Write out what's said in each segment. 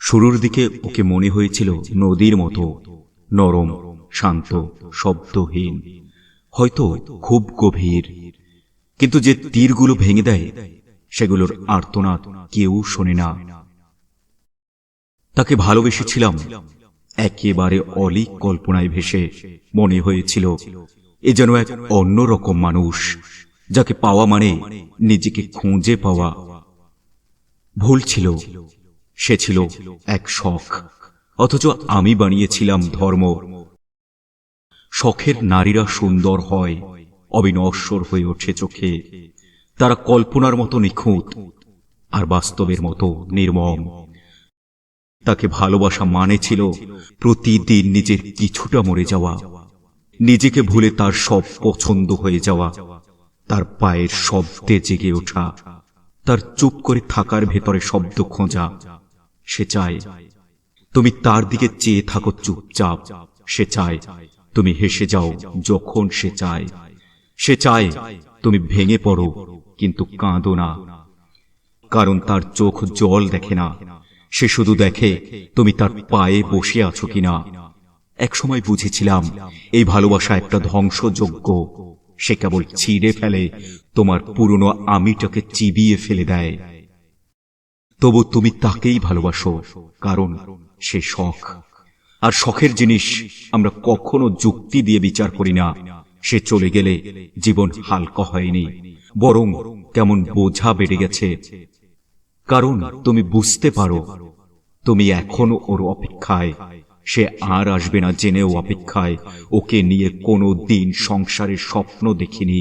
শুরুর দিকে ওকে মনে হয়েছিল নদীর মতো, নরম, শান্ত, শব্দহীন, হয়তো খুব গভীর। কিন্তু যে তীরগুলো ভেঙে দেয়, সেগুলোর আর্তনাদ কেউ শোনে না। তাকে ভালোবেসেছিলাম, একেবারে অলিক কল্পনায় ভেসে মনে হয়েছিল, এ যেন এক অন্যরকম মানুষ, যাকে পাওয়া মানে নিজেকে খুঁজে পাওয়া। ভুল ছিল সে ছিল এক শখ। অথচ আমি বানিয়েছিলাম ধর্ম। শখের নারীরা সুন্দর হয়, অবিনশ্বর হয়ে ওঠে চোখে। তারা কল্পনার মতো নিখুঁত আর বাস্তবের মতো নির্মম। তাকে ভালোবাসা মানে ছিল প্রতিদিন নিজের কিছুটা মরে যাওয়া, নিজেকে ভুলে তার সব পছন্দ হয়ে যাওয়া, তার পায়ের শব্দে জেগে ওঠা, তার চুপ করে থাকার ভেতরে শব্দ খোঁজা। সে চায়, তুমি তার দিকে চেয়ে থাকো চুপচাপ। সে চায়, তুমি হেসে যাও যখন সে চায়। সে চায়, তুমি ভেঙে পড়ো, কিন্তু কাঁদো না, কারণ তার চোখ জল দেখে না। সে শুধু দেখে, তুমি তার পায়ে বসে আছো কিনা? একসময় বুঝেছিলাম, এই ভালোবাসা একটা ধ্বংসযোগ্য সে কেবল ছিঁড়ে ফেলে, তোমার পুরনো আমিটাকে চিবিয়ে ফেলে দেয়। তবু তুমি তাকেই ভালোবাসো, কারণ সে শখ। আর শখের জিনিস আমরা কখনো যুক্তি দিয়ে বিচার করি না। সে চলে গেলে জীবন হালকা হয়নি, বরং কেমন বোঝা বেড়ে গেছে। কারণ তুমি বুঝতে পারো, তুমি এখনও ওর অপেক্ষায়। সে আর আসবে না জেনেও অপেক্ষায়, ওকে নিয়ে কোনো দিন সংসারের স্বপ্ন দেখিনি।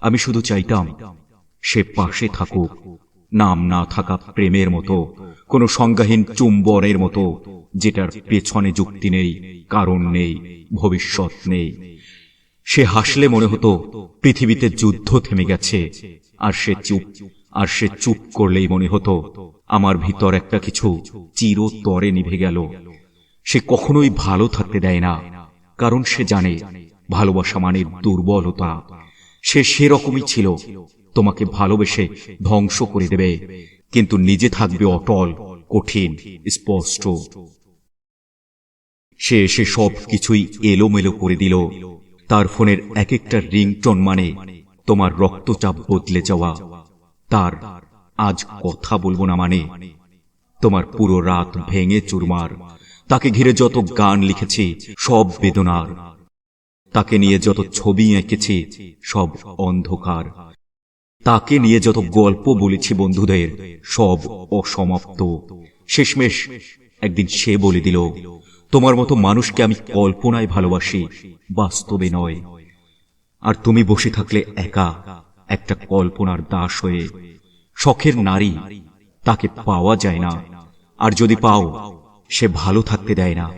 আমি শুধু চাইতাম সে পাশে থাকুক নাম না থাকা প্রেমের মতো, কোনো সংজ্ঞাহীন চুম্বনের মতো, যেটার পেছনে যুক্তি নেই, কারণ নেই, ভবিষ্যৎ নেই। সে হাসলে মনে হতো, পৃথিবীতে যুদ্ধ থেমে গেছে, আর সে চুপ, আর সে চুপ করলেই মনে হতো, আমার ভিতর একটা কিছু চিরতরে নিভে গেল। সে কখনোই ভালো থাকতে দেয় না, কারণ সে জানে, ভালোবাসা মানে দুর্বলতা। সে সেরকমই ছিল তোমাকে ভালোবেসে ধ্বংস করে দেবে। কিন্তু নিজে থাকবে অটল, কঠিন, স্পষ্ট। সে এসে সব কিছুই এলোমেলো করে দিল। তার ফোনের এক একটা রিংটন মানে তোমার রক্তচাপ বদলে যাওয়া। তার আজ কথা বলব না মানে তোমার পুরো রাত ভেঙে চুরমার। তাকে ঘিরে যত গান লিখেছি, সব বেদনার। তাকে নিয়ে যত ছবি এঁকেছি, সব অন্ধকার। তাকে নিয়ে যত গল্প বলেছি বন্ধুদের, সব অসমাপ্ত। শেষমেশ একদিন সে বলে দিল, তোমার মতো মানুষকে আমি কল্পনায় ভালোবাসি, বাস্তবে নয়। আর তুমি বসে থাকলে একা, একটা কল্পনার দাস হয়ে, শখের নারী, তাকে পাওয়া যায় না। আর যদি পাও, সে ভালো থাকতে দেয় না।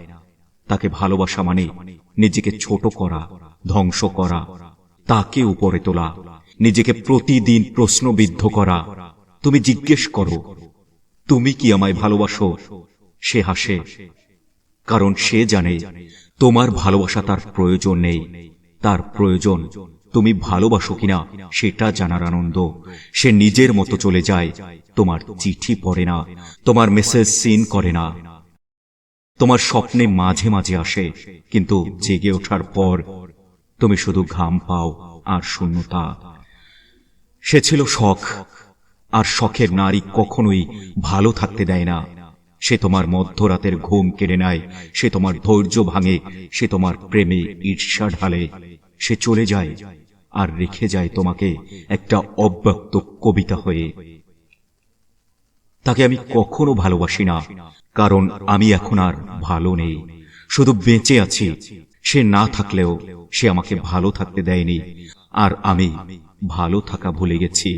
তাকে ভালোবাসা মানে নিজেকে ছোট করা, ধ্বংস করা, তাকে উপরে তোলা। নিজেকে প্রতিদিন প্রশ্নবিদ্ধ করা। তুমি জিজ্ঞেস করো, তুমি কি আমায় ভালোবাসো? সে হাসে। কারণ সে জানে, তোমার ভালোবাসা তার প্রয়োজন নেই। তার প্রয়োজন, তুমি ভালোবাসো কিনা? সেটা জানার আনন্দ। সে নিজের মতো চলে যায়, তোমার চিঠি পড়ে না, তোমার মেসেজ সিন করে না। তোমার স্বপ্নে মাঝে মাঝে আসে, কিন্তু জেগে ওঠার পর তুমি শুধু ঘাম পাও আর শূন্যতা। সে ছিল শখ, আর শখের নারী কখনোই ভালো থাকতে দেয় না। সে তোমার মধ্যরাতের ঘুম কেড়ে নেয়, সে তোমার ধৈর্য ভাঙে, সে তোমার প্রেমে ঈর্ষা ঢালে। সে চলে যায় আর রেখে যায় তোমাকে একটা অব্যক্ত কবিতা হয়ে। তাকে আমি কখনো ভালোবাসি না, কারণ আমি এখন আর ভালো নেই। শুধু বেঁচে আছি, সে না থাকলেও সে আমাকে ভালো থাকতে দেয়নি, আর আমি ভালো থাকা ভুলে গেছি।